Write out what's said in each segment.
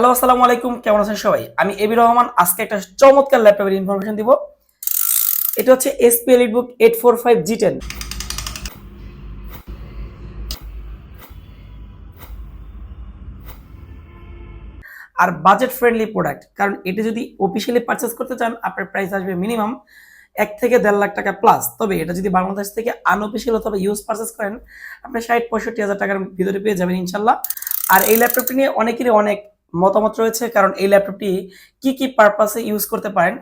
Hello, আসসালামু আলাইকুম। কেমন আছেন সবাই? আমি এবি রহমান। আজকে একটা চমৎকার ল্যাপটপের ইনফরমেশন দিব। এটা হচ্ছে HP EliteBook eight four five G ten আর বাজেট ফ্রেন্ডলি প্রোডাক্ট কারণ এটি যদি অফিসিয়ালি পারচেস করতে চান, আপনার প্রাইস আসবে মিনিমাম এক থেকে দেড় লাখ টাকা প্লাস তবে এটা যদি বাংলাদেশ থেকে আনঅফিসিয়াল অথবা ইউজ পারচেস করেন, আপনি ষাট পঁয়ষট্টি হাজার টাকার ভিতরে পেয়ে যাবেন ইনশাল্লাহ। আর এই ল্যাপটপটি নিয়ে অনেকেরই অনেক মতামত রয়েছে, কারণ এই ল্যাপটপটি কি কি পারপাসে ইউজ করতে পারেন?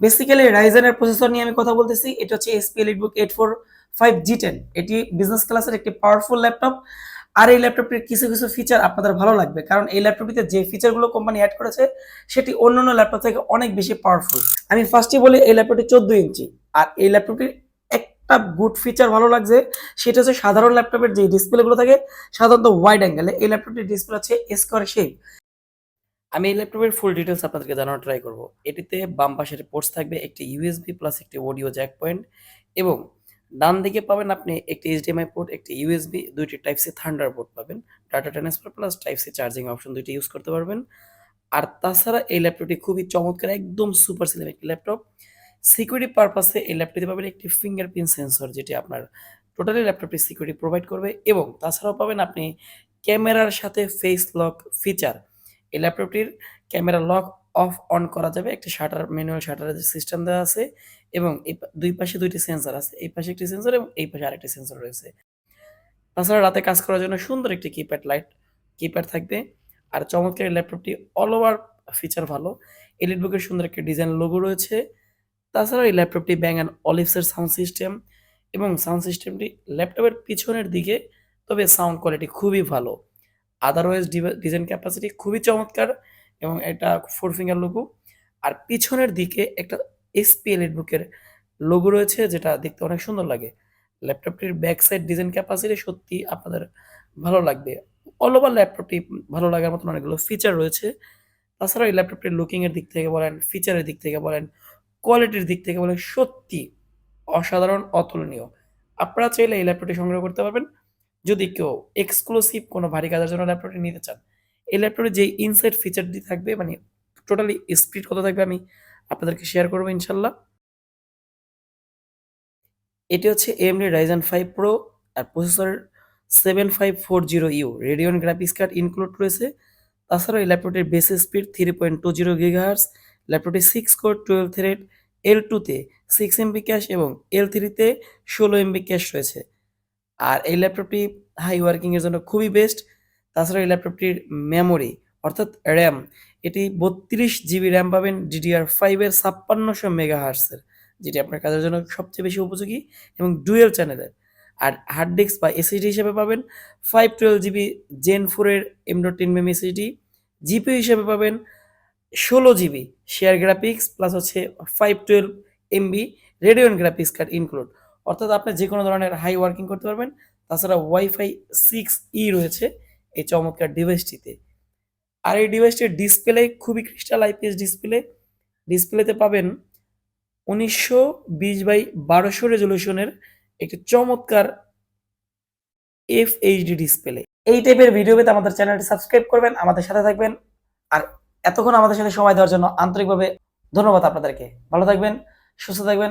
বেসিক্যালি রাইজেনের প্রসেসর নিয়ে আমি কথা বলতেছি, এটা হচ্ছে HP EliteBook eight four five G ten এটি বিজনেস ক্লাসের একটি পাওয়ারফুল ল্যাপটপ। আর এই ল্যাপটপটির কিছু কিছু ফিচার আপনাদের ভালো লাগবে, কারণ এই ল্যাপটপটিতে যে ফিচারগুলো কোম্পানি অ্যাড করেছে, সেটি অন্যান্য ল্যাপটপ থেকে অনেক বেশি পাওয়ারফুল আমি ফার্স্টে বলি, এই ল্যাপটপটি চোদ্দ ইঞ্চি, আর এই ল্যাপটপটির একটা গুড ফিচার ভালো লাগছে, সেটা হচ্ছে সাধারণ ল্যাপটপের যে ডিসপ্লেগুলো থাকে, সাধারণত ওয়াইড অ্যাঙ্গেলে এই ল্যাপটপটির ডিসপ্লে হচ্ছে স্কোয়ার শেপ আমি এই ল্যাপটপের ফুল ডিটেলস আপনাদেরকে জানানোর ট্রাই করব। এটিতে বাম পাশের পোর্টস থাকবে একটি ইউএসবি প্লাস একটি অডিও জ্যাক পয়েন্ট এবং ডান দিকে পাবেন আপনি একটি এইচডিএমআই পোর্ট একটি ইউএসবি দুইটি টাইপ সি থান্ডার পোর্ট পাবেন। Data transfer plus type C charging option দুইটি ইউজ করতে পারবেন। আর তাছাড়া এই ল্যাপটপটি খুবই চমৎকার, একদম সুপার সিলেম একটি ল্যাপটপ সিকিউরিটি পারপাসে এই ল্যাপটপে পাবেন একটি ফিঙ্গারপ্রিন্ট সেন্সর যেটি আপনার টোটালি ল্যাপটপটি সিকিউরিটি প্রোভাইড করবে এবং তাছাড়াও পাবেন আপনি ক্যামেরার সাথে ফেস লক ফিচার এই ল্যাপটপটির ক্যামেরা লক অফ অন করা যাবে। একটি শাটার, ম্যানুয়াল শাটারের যে সিস্টেম দেওয়া আছে এবং এই দুই পাশে দুইটি সেন্সর আছে। এই পাশে একটি সেন্সর এবং এই পাশে আরেকটি সেন্সর রয়েছে। তাছাড়া রাতে কাজ করার জন্য সুন্দর একটি কিপ্যাড লাইট কিপ্যাড থাকবে। আর চমৎকার এই ল্যাপটপটি অল ওভার ফিচার ভালো। এলিটবুকের সুন্দর একটি ডিজাইন লোগো রয়েছে। তাছাড়া এই ল্যাপটপটি ব্যাং অ্যান্ড অলিভসের সাউন্ড সিস্টেম এবং সাউন্ড সিস্টেমটি ল্যাপটপের পিছনের দিকে, তবে সাউন্ড কোয়ালিটি খুবই ভালো। আদারওয়াইজ ডিজাইন ক্যাপাসিটি খুবই চমৎকার এবং এটা ফোর ফিঙ্গার লোগো আর পিছনের দিকে একটা এসপি এলিটবুকের লোগো রয়েছে, যেটা দেখতে অনেক সুন্দর লাগে। ল্যাপটপটির ব্যাক সাইড ডিজাইন ক্যাপাসিটি সত্যি আপনাদের ভালো লাগবে। অল ওভার ল্যাপটপটি ভালো লাগার মতন অনেকগুলো ফিচার রয়েছে। তাছাড়া এই ল্যাপটপটির লুকিংয়ের দিক থেকে বলেন ফিচারের দিক থেকে বলেন কোয়ালিটির দিক থেকে বলেন, সত্যি অসাধারণ, অতুলনীয়। আপনারা চাইলে এই ল্যাপটপটি সংগ্রহ করতে পারবেন। যদি কেউ এক্সক্লুসিভ কোনো ভারী কাজের জন্য ল্যাপটপটি নিতে চান, এই ল্যাপটপে যে ইনসাইড ফিচারটি থাকবে মানে টোটালি স্পিড কত থাকবে আমি আপনাদেরকে শেয়ার করব ইনশাল্লাহ। এটি হচ্ছে AMD Ryzen five pro R processor seven five four zero U Radeon graphics card include রয়েছে। তাছাড়া এই ল্যাপটপটির base speed three point two zero gigahertz ল্যাপটপটি six core twelve thread L টুতে সিক্স এমবি ক্যাশ এবং এল থ্রিতে ষোলো এমবি ক্যাশ রয়েছে। আর এই ল্যাপটপটি হাই ওয়ার্কিংয়ের জন্য খুবই বেস্ট তাছাড়া এই ল্যাপটপটির মেমোরি অর্থাৎ র্যাম এটি বত্রিশ জিবি র্যাম পাবেন ডিডিআর ফাইভের ছাপ্পান্নশো মেগা হার্সের যেটি আপনার কাজের জন্য সবচেয়ে বেশি উপযোগী এবং ডুয়েল চ্যানেলের আর হার্ড ডিস্ক বা এসএসডি হিসেবে পাবেন ফাইভ টুয়েলভ জিবি জেন ফোরের এম ডট টেন মেম এসএসডি জিপিও হিসেবে পাবেন ষোলো জিবি শেয়ার গ্রাফিক্স প্লাস হচ্ছে five twelve MB Radeon graphics card include অর্থাৎ আপনি যে কোনো ধরনের হাই ওয়ার্কিং করতে পারবেন। তাছাড়া ওয়াইফাই সিক্স ই রয়েছে এই চমৎকার ডিভাইসটিতে আর এই ডিভাইসটির ডিসপ্লে খুবই ক্রিস্টাল আইপিএস ডিসপ্লে ডিসপ্লেতে পাবেন উনিশশো বিশ বাই বারোশো রেজলিউশনের একটি চমৎকার এফ এইচডি ডিসপ্লে এই টাইপের ভিডিও পেতে আমাদের চ্যানেলটি সাবস্ক্রাইব করবেন, আমাদের সাথে থাকবেন। আর এতক্ষণ আমাদের সাথে সময় দেওয়ার জন্য আন্তরিকভাবে ধন্যবাদ আপনাদেরকে। ভালো থাকবেন, সুস্থ থাকবেন।